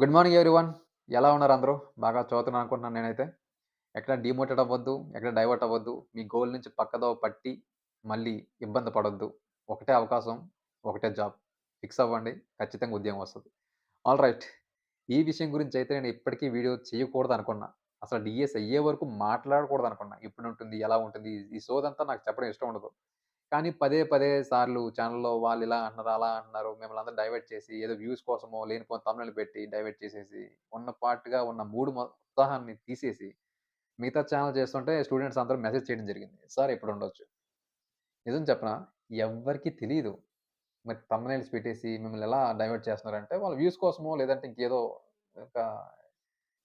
Good morning everyone. ఎలా ఉన్నారు అందరూ? బాగా చదువుతున్నాను అనుకుంటున్నాను నేనైతే. ఎక్కడ డిమోటేట్ అవ్వద్దు. ఎక్కడ డైవర్ట్ అవ్వద్దు. మీ గోల్ నుంచి పక్కదో పట్టి, మళ్ళీ ఇబ్బంది పడొద్దు. ఒకటే అవకాశం, ఒకటే జాబ్. ఫిక్స్ అవ్వండి. ఖచ్చితంగా ఉద్యోగం వస్తుంది ఆల్ రైట్. ఈ విషయం గురించి అయితే నేను ఇప్పటికీ వీడియో చేయకూడదు అనుకున్నా. అసలు డీఎస్ అయ్యే వరకు మాట్లాడకూడదు అనుకున్నా. ఇప్పుడు ఉంటుంది ఎలా ఉంటుంది? ఈ సోదంతా నాకు చెప్పడం ఇష్టం ఉండదు. కానీ పదే పదే సార్లు ఛానల్లో వాళ్ళు ఇలా అన్నారు అలా అన్నారు మిమ్మల్ని అందరూ డైవర్ట్ చేసి ఏదో వ్యూస్ కోసమో లేనిపోయిన తమిళలు పెట్టి డైవర్ట్ చేసేసి, ఉన్న పార్ట్‌గా ఉన్న మూడు ఉత్సాహాన్ని తీసేసి, మిగతా ఛానల్ చేస్తుంటే స్టూడెంట్స్ అందరూ మెసేజ్ చేయడం జరిగింది. సార్ ఎప్పుడుండొచ్చు. నిజం చెప్పనా? ఎవ్వరికీ తెలియదు మరి థంబ్‌నెయిల్స్ పెట్టేసి మిమ్మల్ని ఎలా డైవర్ట్ చేస్తున్నారంటే వాళ్ళ వ్యూస్ కోసమో లేదంటే ఇంకేదో ఒక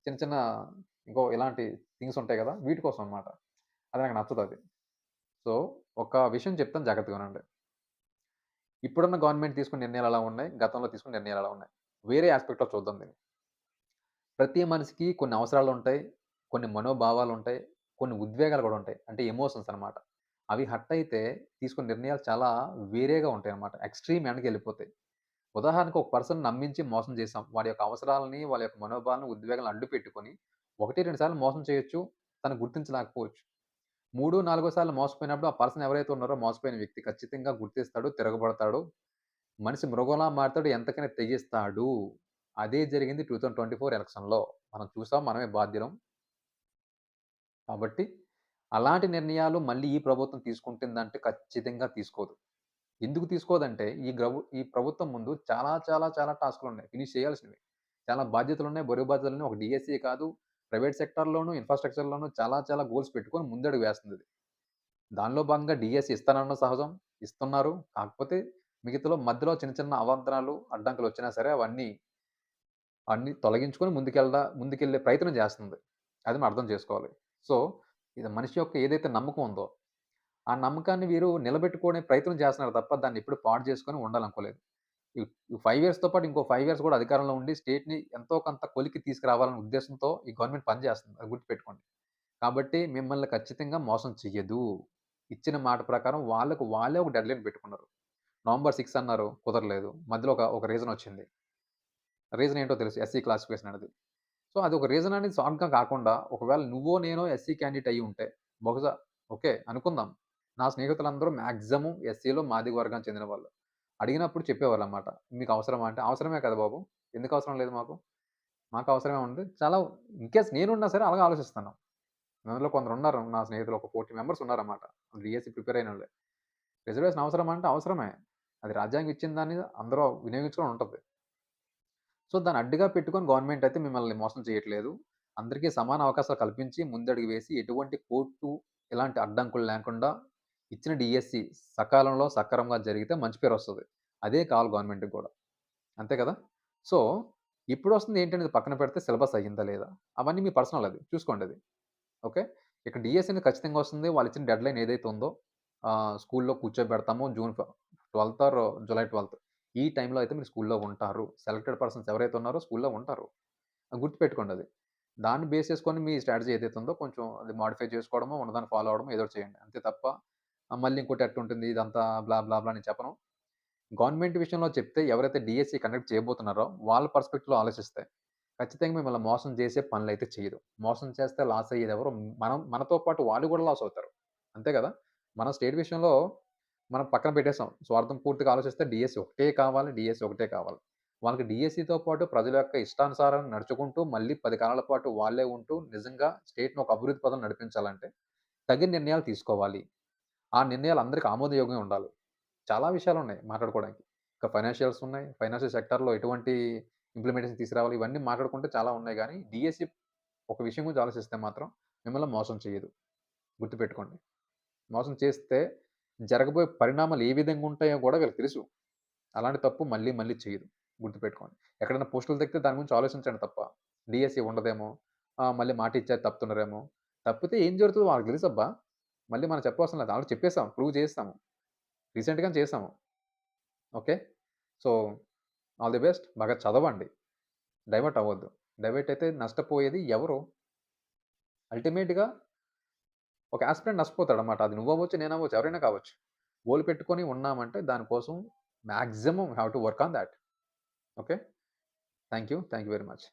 చిన్న చిన్న ఇంకో ఇలాంటి థింగ్స్ ఉంటాయి కదా వీటి కోసం అన్నమాట. అది నాకు నచ్చుతుంది సో, ఒక విషయం చెప్తాను జాగ్రత్తగా ఉండండి ఇప్పుడున్న గవర్నమెంట్ తీసుకున్న నిర్ణయాలు ఎలా ఉన్నాయి? గతంలో తీసుకున్న నిర్ణయాలు ఎలా ఉన్నాయి? వేరే ఆస్పెక్ట్లో చూద్దాం దీన్ని. ప్రతి మనిషికి కొన్ని అవసరాలు ఉంటాయి కొన్ని మనోభావాలు ఉంటాయి కొన్ని ఉద్వేగాలు కూడా ఉంటాయి. అంటే ఎమోషన్స్ అనమాట అవి హట్ అయితే తీసుకున్న నిర్ణయాలు చాలా వేరేగా ఉంటాయి అనమాట ఎక్స్‌ట్రీమ్ ఎండ్‌కెళ్ళిపోతాయి. ఉదాహరణకు ఒక పర్సన్ నమ్మించి మోసం చేసాం. వాడి యొక్క అవసరాలని, వాళ్ళ యొక్క మనోభావాలను, ఉద్వేగాలను అడ్డు పెట్టుకొని 1, 2 సార్లు మోసం చేయొచ్చు. తను గుర్తించలేకపోవచ్చు. మూడు నాలుగో సార్లు మోసపోయినప్పుడు ఆ పర్సన్ ఎవరైతే ఉన్నారో మోసపోయిన వ్యక్తి ఖచ్చితంగా గుర్తిస్తాడు, తిరగబడతాడు. మనిషి మృగంలా మారుతాడు. ఎంతకైనా తెగిస్తాడు. అదే జరిగింది 2024 ఎలక్షన్‌లో. మనం చూసాం. మనమే బాధ్యులం. కాబట్టి అలాంటి నిర్ణయాలు మళ్ళీ ఈ ప్రభుత్వం తీసుకుంటుందంటే ఖచ్చితంగా తీసుకోదు. ఎందుకు తీసుకోదంటే ఈ గ్రభు ఈ ప్రభుత్వం ముందు చాలా చాలా చాలా టాస్క్లు ఉన్నాయి ఫినిష్ చేయాల్సినవి. చాలా బాధ్యతలు ఉన్నాయి బరువు బాధ్యతలున్నాయి. ఒక డిఎస్సీ కాదు. ప్రైవేట్ సెక్టార్‌లోను, ఇన్‌ఫ్రాస్ట్రక్చర్‌లోను చాలా చాలా గోల్స్ పెట్టుకొని ముందడుగు వేస్తుంది దానిలో భాగంగా డిఎస్సి ఇస్తానన్న సహజం. ఇస్తున్నారు. కాకపోతే మిగతాలో మధ్యలో చిన్న చిన్న అవాంతరాలు, అడ్డంకులొచ్చినా సరే అవన్నీ అన్ని తొలగించుకొని ముందుకెళ్దా ముందుకెళ్ళే ప్రయత్నం చేస్తుంది. అది మనం అర్థం చేసుకోవాలి. సో, ఇది మనిషి యొక్క ఏదైతే నమ్మకం ఉందో, ఆ నమ్మకాన్ని వీరు నిలబెట్టుకునే ప్రయత్నం చేస్తున్నారు తప్ప దాన్ని ఎప్పుడు పాడు చేసుకొని ఉండాలనుకోలేదు. ఈ ఈ 5 ఇయర్స్‌తో పాటు ఇంకో ఫైవ్ ఇయర్స్ కూడా అధికారంలో ఉండి స్టేట్‌ని ఎంతో కొంత కొలికి తీసుకురావాలనే ఉద్దేశంతో ఈ గవర్నమెంట్ పనిచేస్తుంది. అది గుర్తుపెట్టుకోండి. కాబట్టి మిమ్మల్ని ఖచ్చితంగా మోసం చెయ్యదు. ఇచ్చిన మాట ప్రకారం వాళ్ళకు వాళ్ళే ఒక డెడ్‌లైన్ పెట్టుకున్నారు. నవంబర్ సిక్స్ అన్నారు. కుదరలేదు. మధ్యలో ఒక ఒక రీజన్ వచ్చింది. రీజన్ ఏంటో తెలుసు. ఎస్సీ క్లాసిఫికేషన్ అనేది. సో, అది ఒక రీజన్ అనేది షార్ట్‌గా కాకుండా ఒకవేళ నువ్వో, నేనో ఎస్సీ క్యాండిడేట్ అయ్యి ఉంటే బహుశా ఓకే. అనుకుందాం. నా స్నేహితులందరూ మ్యాక్సిమం ఎస్సీలో మాదిగ వర్గానికి చెందిన వాళ్ళు. అడిగినప్పుడు చెప్పేవాళ్ళు అనమాట మీకు అవసరమా అంటే, అవసరమే కదా బాబు! ఎందుకు అవసరం లేదు మాకు? మాకు అవసరమే ఉంది. చాలా ఇన్‌కేస్ నేనున్నా సరే అలాగే ఆలోచిస్తాను. అందులో కొందరు ఉన్నారు నా స్నేహితులు ఒక 40 మెంబర్స్ ఉన్నారన్నమాట. DSC prepare అయినోళ్ళే. రిజర్వేషన్ అవసరమా అంటే అవసరమే. అది రాజ్యాంగం ఇచ్చిన దాన్ని అందరూ వినియోగించుకొని ఉంటుంది సో, దాన్ని అడ్డుగా పెట్టుకొని గవర్నమెంట్ అయితే మిమ్మల్ని మోసం చేయట్లేదు. అందరికీ సమాన అవకాశాలు కల్పించి ముందడుగు వేసి ఎటువంటి కోర్టు ఇలాంటి అడ్డంకులు లేకుండా ఇచ్చిన డిఎస్సి సకాలంలో, సక్రమంగా జరిగితే మంచి పేరు వస్తుంది అదే కావాలి గవర్నమెంట్‌కి కూడా అంతే కదా! సో, ఇప్పుడు వస్తుంది ఏంటనేది పక్కన పెడితే సిలబస్ అయ్యిందా లేదా? అవన్నీ మీ పర్సనల్ అది. చూసుకోండి అది. ఓకే. ఇక్కడ డిఎస్సి అనేది ఖచ్చితంగా వస్తుంది. వాళ్ళు ఇచ్చిన డెడ్‌లైన్ ఏదైతే ఉందో స్కూల్‌లో కూర్చోబెడతామో June twelfth or July twelfth ఈ టైంలో అయితే మీరు స్కూల్‌లో ఉంటారు. సెలెక్టెడ్ పర్సన్స్ ఎవరైతే ఉన్నారో స్కూల్‌లో ఉంటారు. గుర్తుపెట్టుకోండి అది. దాన్ని బేస్ చేసుకొని మీ స్ట్రాటజీ ఏదైతే ఉందో కొంచెం అది మాడిఫై చేసుకోవడమో, ఉన్నదాన్ని ఫాలో అవడమో ఏదో చేయండి. అంతే తప్ప మళ్ళీ ఇంకోటి అట్టు ఉంటుంది ఇదంతా బ్లా బ్లా బ్లా అని చెప్పను. గవర్నమెంట్ విషయంలో చెప్తే ఎవరైతే డీఎస్సీ కండక్ట్ చేయబోతున్నారో వాళ్ళ పర్స్పెక్టివ్‌లో ఆలోచిస్తే ఖచ్చితంగా మిమ్మల్ని మోసం చేసే పనులైతే చేయదు. మోసం చేస్తే లాస్ అయ్యేది ఎవరు? మనం మనతో పాటు వాళ్ళు కూడా లాస్ అవుతారు. అంతే కదా! మనం స్టేట్ విషయంలో మనం పక్కన పెట్టేసాం. స్వార్థం పూర్తిగా ఆలోచిస్తే డిఎస్సి ఒకటే కావాలి. డిఎస్సి ఒకటే కావాలి. వాళ్ళకి డిఎస్సితో పాటు ప్రజల యొక్క ఇష్టానుసారాన్ని నడుచుకుంటూ మళ్ళీ పది కాలాల పాటు వాళ్ళే ఉంటూ నిజంగా స్టేట్ను ఒక అభివృద్ధి పదం నడిపించాలంటే తగిన నిర్ణయాలు తీసుకోవాలి. ఆ నిర్ణయాలు అందరికి ఆమోదయోగ్యంగా ఉండాలి. చాలా విషయాలు ఉన్నాయి మాట్లాడుకోవడానికి. ఇంకా ఫైనాన్షియల్స్ ఉన్నాయి. ఫైనాన్షియల్ సెక్టార్‌లో ఎటువంటి ఇంప్లిమెంటేషన్ తీసుకురావాలి. ఇవన్నీ మాట్లాడుకుంటే చాలా ఉన్నాయి కానీ డిఎస్సి ఒక విషయం గురించి ఆలోచిస్తే మాత్రం మిమ్మల్ని మోసం చేయదు. గుర్తుపెట్టుకోండి. మోసం చేస్తే జరగబోయే పరిణామాలు ఏ విధంగా ఉంటాయో కూడా వీళ్ళకి తెలుసు. అలాంటి తప్పు మళ్ళీ మళ్ళీ చేయదు. గుర్తుపెట్టుకోండి. ఎక్కడైనా పోస్టులు తగ్గితే దాని గురించి ఆలోచించండి తప్ప డిఎస్సి ఉండదేమో, మళ్ళీ మాట ఇచ్చారు తప్పుతున్నారేమో, తప్పితే ఏం జరుగుతుందో వాళ్ళకి తెలుసబ్బా! మళ్ళీ మనం చెప్పవలసిన లేదు. ఆల్రెడీ చెప్పేసాం. ప్రూవ్ చేస్తాము రీసెంట్‌గానే చేసాము. Okay. So, all the best. బాగా చదవండి. డైవర్ట్ అవ్వద్దు. డైవర్ట్ అయితే నష్టపోయేది ఎవరు? అల్టిమేట్‌గా ఒక ఆస్పిరెంట్ నష్టపోతాడు అనమాట అది నువ్వవచ్చు నేను అవ్వచ్చు ఎవరైనా కావచ్చు. గోల్ పెట్టుకొని ఉన్నామంటే దానికోసం maximum have to work on that okay. Thank you. Thank you very much.